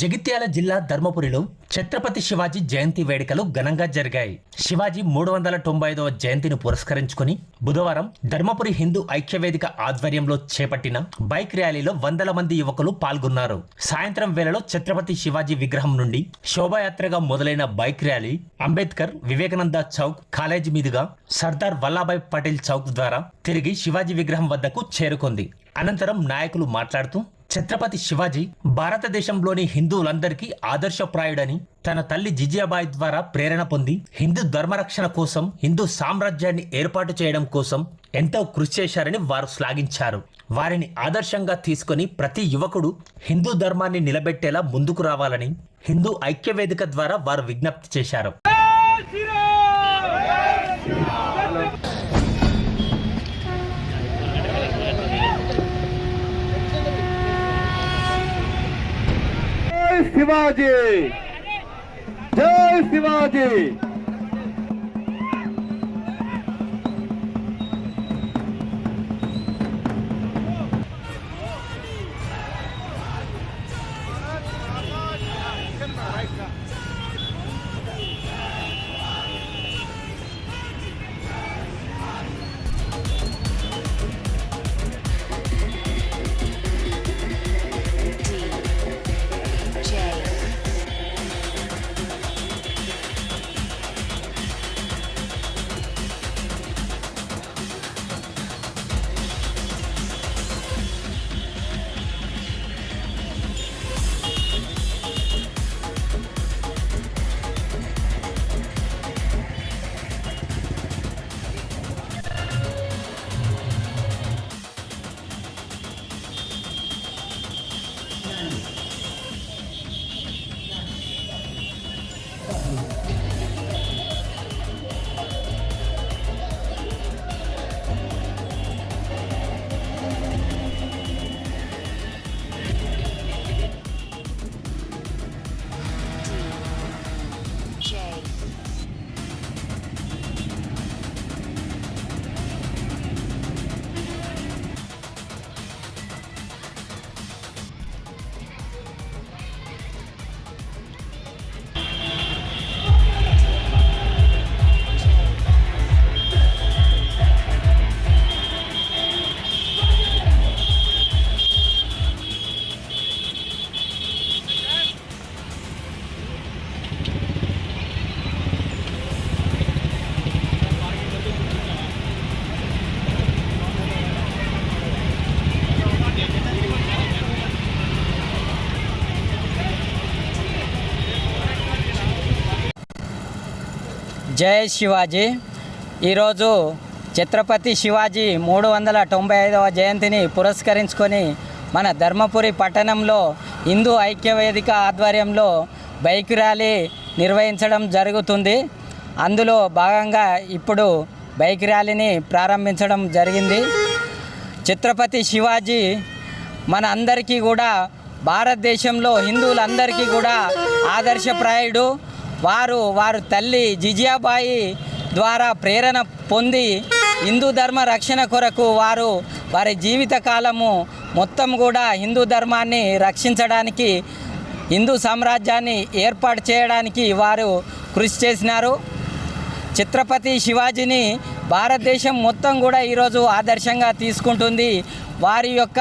జగిత్యాల జిల్లా ధర్మపురిలో ఛత్రపతి శివాజీ జయంతి వేడుకలు ఘనంగా జరిగాయి. శివాజీ మూడు వందల తొంభై ఐదవ జయంతిని పురస్కరించుకుని బుధవారం ధర్మపురి హిందూ ఐక్యవేదిక ఆధ్వర్యంలో చేపట్టిన బైక్ ర్యాలీలో వందల మంది యువకులు పాల్గొన్నారు. సాయంత్రం వేళలో ఛత్రపతి శివాజీ విగ్రహం నుండి శోభాయాత్రగా మొదలైన bike rally Ambedkar Vivekananda chowk college మీదుగా సర్దార్ వల్లాభాయ్ పటేల్ చౌక్ ద్వారా తిరిగి శివాజీ విగ్రహం వద్దకు చేరుకుంది. అనంతరం నాయకులు మాట్లాడుతూ ఛత్రపతి శివాజీ భారతదేశంలోని హిందువులందరికీ ఆదర్శప్రాయుడని తన తల్లి జిజియాబాయి ద్వారా ప్రేరణ పొంది హిందూ ధర్మరక్షణ కోసం హిందూ సామ్రాజ్యాన్ని ఏర్పాటు చేయడం కోసం ఎంతో కృషి చేశారని వారు శ్లాఘించారు. వారిని ఆదర్శంగా తీసుకొని ప్రతి యువకుడు హిందూ ధర్మాన్ని నిలబెట్టేలా ముందుకు రావాలని హిందూ ఐక్యవేదిక ద్వారా వారు విజ్ఞప్తి చేశారు. జై శివాజీ జై జై శివాజీ. ఈరోజు ఛత్రపతి శివాజీ మూడు వందల తొంభై ఐదవ జయంతిని పురస్కరించుకొని మన ధర్మపురి పట్టణంలో హిందూ ఐక్యవేదిక ఆధ్వర్యంలో బైక్ ర్యాలీ నిర్వహించడం జరుగుతుంది. అందులో భాగంగా ఇప్పుడు బైక్ ర్యాలీని ప్రారంభించడం జరిగింది. ఛత్రపతి శివాజీ మన అందరికీ కూడా భారతదేశంలో హిందువులందరికీ కూడా ఆదర్శప్రాయుడు. వారు వారు తల్లి జిజియాబాయి ద్వారా ప్రేరణ పొంది హిందూ ధర్మ రక్షణ కొరకు వారు వారి జీవిత కాలము మొత్తం కూడా హిందూ ధర్మాన్ని రక్షించడానికి హిందూ సామ్రాజ్యాన్ని ఏర్పాటు చేయడానికి వారు కృషి చేసినారు. ఛత్రపతి శివాజీని భారతదేశం మొత్తం కూడా ఈరోజు ఆదర్శంగా తీసుకుంటుంది. వారి యొక్క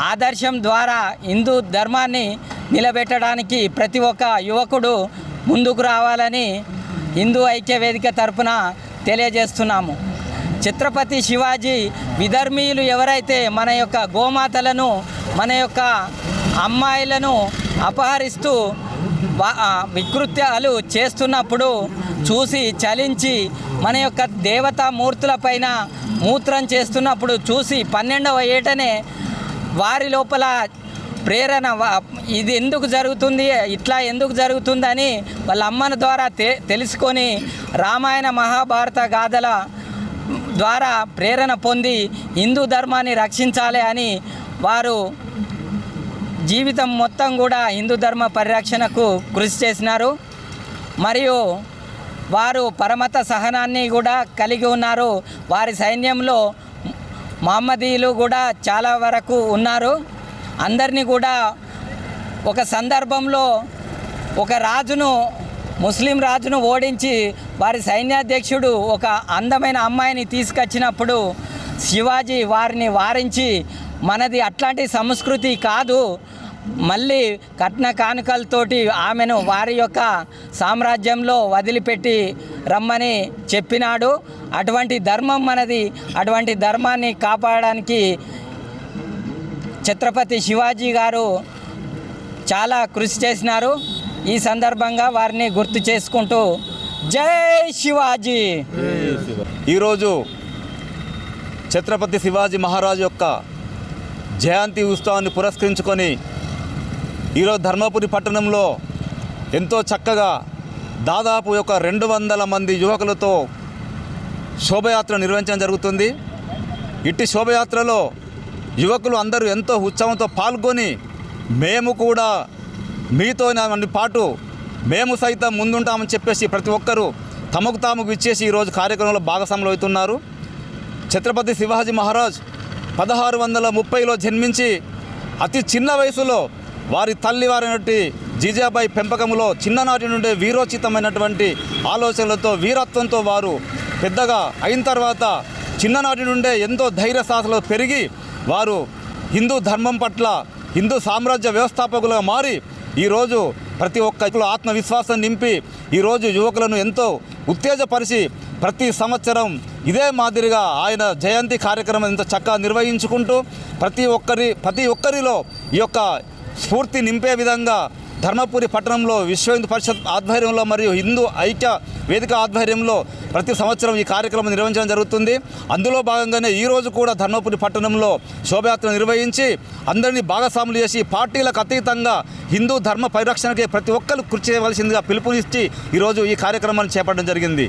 ఆదర్శం ద్వారా హిందూ ధర్మాన్ని నిలబెట్టడానికి ప్రతి ఒక్క యువకుడు ముందుకు రావాలని హిందూ ఐక్య వేదిక తరపున తెలియజేస్తున్నాము. ఛత్రపతి శివాజీ విధర్మీయులు ఎవరైతే మన యొక్క గోమాతలను మన యొక్క అమ్మాయిలను అపహరిస్తూ వికృత్యాలు చేస్తున్నప్పుడు చూసి చలించి మన యొక్క దేవతా మూర్తులపైన మూత్రం చేస్తున్నప్పుడు చూసి పన్నెండవ ఏటనే వారి లోపల ప్రేరణ ఇది ఎందుకు జరుగుతుంది ఇట్లా ఎందుకు జరుగుతుందని వాళ్ళ అమ్మన ద్వారా తె తెలుసుకొని రామాయణ మహాభారత గాథల ద్వారా ప్రేరణ పొంది హిందూ ధర్మాన్ని రక్షించాలి అని వారు జీవితం మొత్తం కూడా హిందూ ధర్మ పరిరక్షణకు కృషి చేసినారు. మరియు వారు పరమత సహనాన్ని కూడా కలిగి ఉన్నారు. వారి సైన్యంలో మహమ్మదీయులు కూడా చాలా వరకు ఉన్నారు. అందరినీ కూడా ఒక సందర్భంలో ఒక రాజును ముస్లిం రాజును ఓడించి వారి సైన్యాధ్యక్షుడు ఒక అందమైన అమ్మాయిని తీసుకొచ్చినప్పుడు శివాజీ వారిని వారించి మనది అట్లాంటి సంస్కృతి కాదు మళ్ళీ కట్న కానుకలతోటి ఆమెను వారి యొక్క సామ్రాజ్యంలో వదిలిపెట్టి రమ్మని చెప్పినాడు. అటువంటి ధర్మం మనది అటువంటి ధర్మాన్ని కాపాడడానికి ఛత్రపతి శివాజీ గారు చాలా కృషి చేసినారు. ఈ సందర్భంగా వారిని గుర్తు చేసుకుంటూ జై శివాజీ! ఈరోజు ఛత్రపతి శివాజీ మహారాజు యొక్క జయంతి ఉత్సవాన్ని పురస్కరించుకొని ఈరోజు ధర్మపురి పట్టణంలో ఎంతో చక్కగా దాదాపు ఒక రెండు వందల మంది యువకులతో శోభయాత్ర నిర్వహించడం జరుగుతుంది. ఇట్టి శోభయాత్రలో యువకులు అందరూ ఎంతో ఉత్సాహంతో పాల్గొని మేము కూడా మీతో పాటు మేము సైతం ముందుంటామని చెప్పేసి ప్రతి ఒక్కరూ తమకు తాము విచ్చేసి ఈరోజు కార్యక్రమంలో భాగస్వాములు అవుతున్నారు. ఛత్రపతి శివాజీ మహారాజ్ పదహారు వందల ముప్పైలో జన్మించి అతి చిన్న వయసులో వారి తల్లి వారైనటువంటి జీజాబాయి పెంపకంలో చిన్ననాటి నుండే వీరోచితమైనటువంటి ఆలోచనలతో వీరత్వంతో వారు పెద్దగా అయిన తర్వాత చిన్ననాటి నుండే ఎంతో ధైర్య సాహసాలు పెరిగి వారు హిందూ ధర్మం పట్ల హిందూ సామ్రాజ్య వ్యవస్థాపకులుగా మారి ఈరోజు ప్రతి ఒక్క ఆత్మవిశ్వాసం నింపి ఈరోజు యువకులను ఎంతో ఉత్తేజపరిచి ప్రతి సంవత్సరం ఇదే మాదిరిగా ఆయన జయంతి కార్యక్రమం ఎంత చక్కగా నిర్వహించుకుంటూ ప్రతి ఒక్కరి ప్రతి ఒక్కరిలో ఈ యొక్క స్ఫూర్తి నింపే విధంగా ధర్మపురి పట్టణంలో విశ్వ హిందూ పరిషత్ ఆధ్వర్యంలో మరియు హిందూ ఐక్య వేదిక ఆధ్వర్యంలో ప్రతి సంవత్సరం ఈ కార్యక్రమం నిర్వహించడం జరుగుతుంది. అందులో భాగంగానే ఈరోజు కూడా ధర్మపురి పట్టణంలో శోభయాత్ర నిర్వహించి అందరినీ భాగస్వాములు చేసి పార్టీలకు అతీతంగా హిందూ ధర్మ పరిరక్షణకి ప్రతి ఒక్కరు కృషి చేయవలసిందిగా పిలుపునిచ్చి ఈరోజు ఈ కార్యక్రమాన్ని చేపట్టడం జరిగింది.